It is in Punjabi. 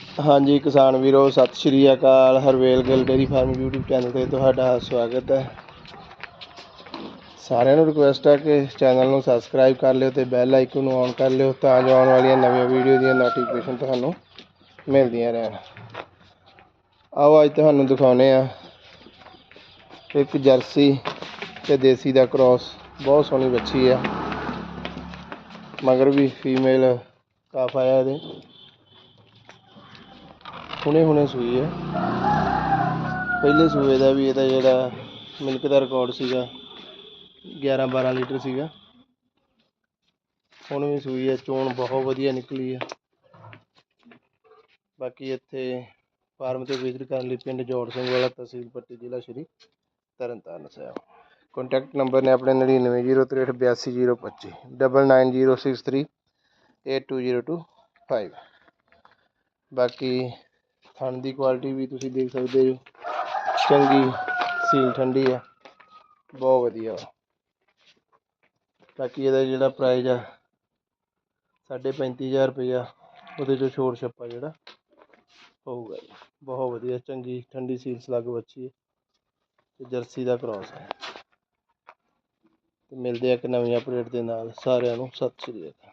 ਹਾਂਜੀ, ਕਿਸਾਨ ਵੀਰੋ, ਸਤਿ ਸ਼੍ਰੀ ਅਕਾਲ। Harvel Gill dairy farm YouTube channel ਤੇ ਤੁਹਾਡਾ ਸਵਾਗਤ ਹੈ। ਸਾਰਿਆਂ ਨੂੰ ਰਿਕੁਐਸਟ ਹੈ ਕਿ ਚੈਨਲ ਨੂੰ ਸਬਸਕ੍ਰਾਈਬ ਕਰ ਲਿਓ ਤੇ ਬੈਲ ਆਈਕਨ ਨੂੰ ਔਨ ਕਰ ਲਿਓ ਤਾਂ ਜੋ ਆਉਣ ਵਾਲੀਆਂ ਨਵੀਆਂ ਵੀਡੀਓ ਦੀਆਂ ਨੋਟੀਫਿਕੇਸ਼ਨ ਤੁਹਾਨੂੰ ਮਿਲਦੀਆਂ ਰਹਿਣ। ਆਓ, ਅੱਜ ਤੁਹਾਨੂੰ ਦਿਖਾਉਨੇ ਆ ਇੱਕ ਜਰਸੀ ਤੇ ਦੇਸੀ ਦਾ ਕ੍ਰਾਸ ਬਹੁਤ ਸੋਹਣੀ ਬੱਚੀ ਆ। ਮਗਰ ਵੀ ਫੀਮੇਲ ਕਾਫ ਆਇਆ ਇਹਦੇ। ਹੁਣੇ ਹੁਣੇ ਸੂਈ ਹੈ। ਪਹਿਲੇ ਸੂਏ ਦਾ ਵੀ ਇਹਦਾ ਜਿਹੜਾ ਮਿਲਕ ਦਾ ਰਿਕਾਰਡ ਸੀਗਾ 11 12 ਲੀਟਰ ਸੀਗਾ। ਹੁਣ ਵੀ ਸੂਈ ਹੈ, ਚੋਣ ਬਹੁਤ ਵਧੀਆ ਨਿਕਲੀ ਹੈ। ਬਾਕੀ ਇੱਥੇ ਫਾਰਮ ਤੇ ਵਿਜ਼ਿਟ ਕਰਨ ਲਈ ਪਿੰਡ ਜੋੜ ਸਿੰਘ ਵਾਲਾ ਤਹਿਸੀਲ ਪੱਟੀ ਜ਼ਿਲ੍ਹਾ ਸ਼੍ਰੀ ਤਰਨਤਾਰਨ ਸਾਹਿਬ। ਕੰਟੈਕਟ ਨੰਬਰ ਨੇ ਆਪਣੇ 9903828025 9906382025 ਬਾਕੀ ਥਣ ਦੀ ਕੁਆਲਿਟੀ ਵੀ ਤੁਸੀਂ ਦੇਖ ਸਕਦੇ ਹੋ। ਚੰਗੀ ਸੀਲ ਠੰਡੀ ਆ। ਬਹੁਤ ਵਧੀਆ। ਬਾਕੀ ਇਹਦਾ ਜਿਹੜਾ ਪ੍ਰਾਈਜ਼ ਆ, ਸਾਢੇ ਪੈਂਤੀ ਹਜ਼ਾਰ ਰੁਪਈਆ ਉਹਦੇ ਚੋਂ ਛੋੜ ਛੱਪਾ ਜਿਹੜਾ ਹੋਊਗਾ ਜੀ। ਬਹੁਤ ਵਧੀਆ, ਚੰਗੀ ਠੰਡੀ ਸੀਲ ਸਲੱਗ ਬੱਚੀ ਹੈ ਤੇ ਜਰਸੀ ਦਾ ਕ੍ਰਾਸ ਹੈ ਤੇ ਮਿਲਦੇ ਆ ਇੱਕ ਨਵੀਂ ਅਪਡੇਟ ਦੇ ਨਾਲ। ਸਾਰਿਆਂ ਨੂੰ ਸਤਿ ਸ਼੍ਰੀ ਅਕਾਲ।